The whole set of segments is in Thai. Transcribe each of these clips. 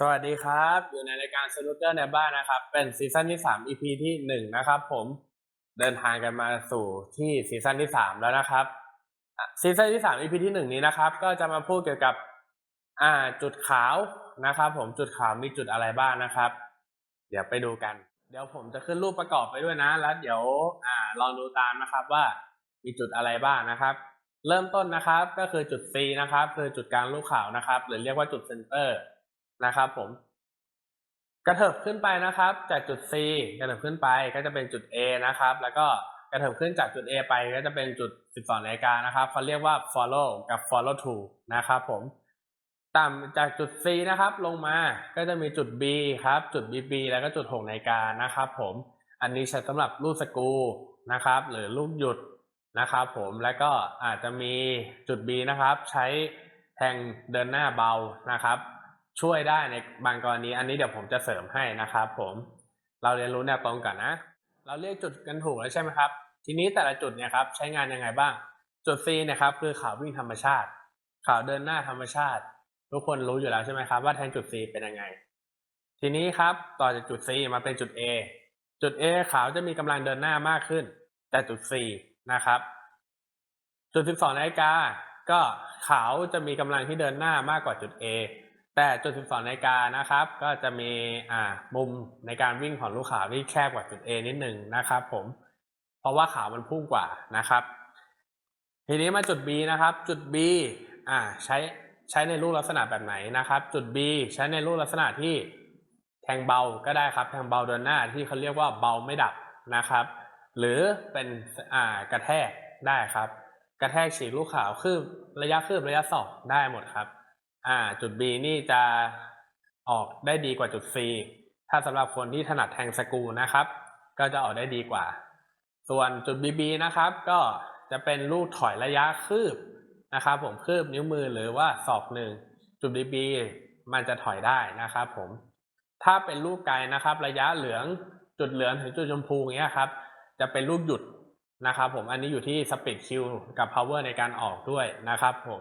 สวัสดีครับ อยู่ในรายการสนุกเกอร์ในบ้านนะครับ เป็นซีซั่นที่ 3 EP ที่ 1 นะครับผมเดินทางกันมาสู่ที่ซีซั่นที่ 3 แล้วนะครับซีซั่นที่ 3 EP ที่ 1 นี้นะครับ ก็จะมาพูดเกี่ยวกับอ่าจุดขาวนะครับ ผมจุดขาวมีจุดอะไรบ้างนะครับ เดี๋ยวไปดูกัน เดี๋ยวผมจะขึ้นรูปประกอบไปด้วยนะ แล้วเดี๋ยวอ่าลองดูตามนะครับว่ามีจุดอะไรบ้างนะครับ เริ่มต้นนะครับก็คือจุด C นะครับ คือจุดกลางลูกขาวนะครับ หรือเรียกว่าจุดเซนเตอร์ นะครับผม กระเถิบขึ้นไปนะครับ จากจุด C กระเถิบขึ้นไปก็จะเป็นจุด A นะครับ แล้วก็กระเถิบขึ้นจากจุด A ไปก็จะเป็นจุด 12นาฬิกานะครับเขาเรียกว่า follow กับ follow to นะครับผมต่ำจากจุด C นะครับ ลงมาก็จะมีจุด B ครับ จุด BB แล้วก็จุด6นาฬิกานะครับผม อันนี้ใช้สำหรับลูกสกูนะครับ หรือลูกหยุดนะครับผม แล้วก็อาจจะมีจุด B นะครับ ใช้แทงเดินหน้าเบานะครับ ช่วยได้ในบางกรณี อันนี้เดี๋ยวผมจะเสริมให้นะครับผม เราเรียนรู้แนวตรงก่อนนะ เราเรียกจุดกันถูกแล้วใช่ไหมครับ ทีนี้แต่ละจุดเนี่ยครับใช้งานยังไงบ้าง จุด C นี่ยครับคือข่าววิ่งธรรมชาติ ข่าวเดินหน้าธรรมชาติ ทุกคนรู้อยู่แล้วใช่ไหมครับว่าแทงจุด C เป็นยังไง ทีนี้ครับต่อจากจุด C มาเป็นจุด A จุด A ขาวจะมีกำลังเดินหน้ามากขึ้น แต่จุด C นะครับ จุด 12นาฬิกาก็ขาวจะมีกำลังที่เดินหน้ามากกว่าจุด A แต่จุด12นาฬิกานะครับ ก็จะมีอ่ามุมในการวิ่งของลูกขาวที่แคบกว่าจุด A นิดหนึ่งนะครับ ผม เพราะว่าขาวมันพุ่งกว่านะครับ ทีนี้มาจุด B นะครับ จุด B อ่าใช้ใช้ในรูปลักษณะแบบไหนนะครับ จุด B ใช้ในรูปลักษณะที่แทงเบาก็ได้ครับ แทงเบาเดินหน้าที่เขาเรียกว่าเบาไม่ดับนะครับ หรือเป็นอ่ากระแทกได้ครับ กระแทกฉีกลูกขาวคืบระยะคืบระยะสองได้หมดครับ อ่า จุด B นี่จะออกได้ดีกว่าจุด C ถ้าสำหรับคนที่ถนัดแทงสกูนะครับ ก็จะออกได้ดีกว่า ส่วนจุด BB นะครับ ก็จะเป็นลูกถอยระยะคืบนะครับผมคืบนิ้วมือหรือว่าศอกหนึ่งจุด BB มันจะถอยได้นะครับผม ถ้าเป็นลูกไกลนะครับ ระยะเหลืองจุดเหลืองถึงจุดชมพูอย่างเงี้ยครับ จะเป็นลูกหยุดนะครับผมอันนี้อยู่ที่สปีดคิวกับ power ในการออกด้วยนะครับผม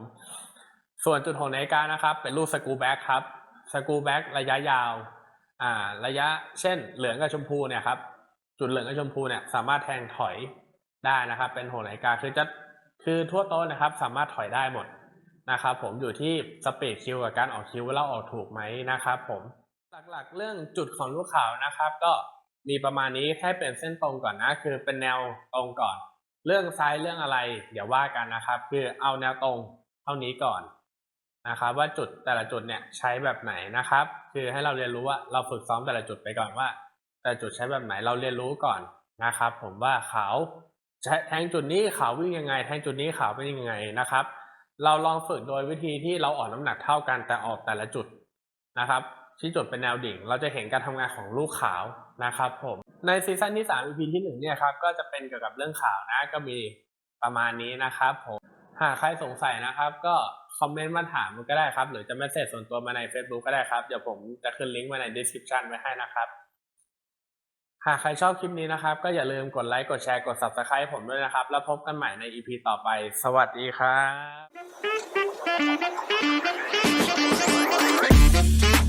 ส่วนจุดหกนาฬิกานะครับ เป็นลูกสกูแบ็กครับสกูแบ็กระยะยาวอ่าระยะเช่นเหลืองกับชมพูเนี่ยครับจุดเหลืองกับชมพูเนี่ยสามารถแทงถอยได้นะครับ เป็นหกนาฬิกาคือจะคือทั่วโต๊ะนะครับ สามารถถอยได้หมดนะครับ ผมอยู่ที่สปีดคิวกับการออกคิวว่าเราออกถูกไหมนะครับ ผมหลักๆเรื่องจุดของลูกขาวนะครับ ก็มีประมาณนี้ให้เป็นเส้นตรงก่อนนะ คือเป็นแนวตรงก่อน เรื่องซ้ายเรื่องอะไร เดี๋ยวว่ากันนะครับ คือเอาแนวตรงเท่านี้ก่อน นะครับว่าจุดแต่ละจุดเนี่ยใช้แบบไหนนะครับ คือให้เราเรียนรู้ว่าเราฝึกซ้อมแต่ละจุดไปก่อนว่า แต่จุดใช้แบบไหนเราเรียนรู้ก่อนนะครับ ผมว่าขาวแทงจุดนี้ขาววิ่งยังไง แทงจุดนี้ขาวเป็นยังไงนะครับ เราลองฝึกโดยวิธีที่เราออกน้ำหนักเท่ากันแต่ออกแต่ละจุดนะครับที่จุดเป็นแนวดิ่ง เราจะเห็นการทำงานของลูกขาวนะครับ ผมในซีซั่นที่3 EP ที่1เนี่ยครับก็จะเป็นเกี่ยวกับเรื่องขาวนะก็มีประมาณนี้นะครับ ผมหากใครสงสัยนะครับก็ คอมเมนต์มาถามก็ได้ครับ หรือจะไม่เสร็จส่วนตัวมาใน Facebook ก็ได้ครับ เดี๋ยวผมจะขึ้นลิงก์มาใน description ไว้ให้นะครับ หากใครชอบคลิปนี้นะครับ ก็อย่าลืมกดไลค์ กดแชร์ กด subscribe ผมด้วยนะครับ แล้วพบกันใหม่ใน EP ต่อไป สวัสดีครับ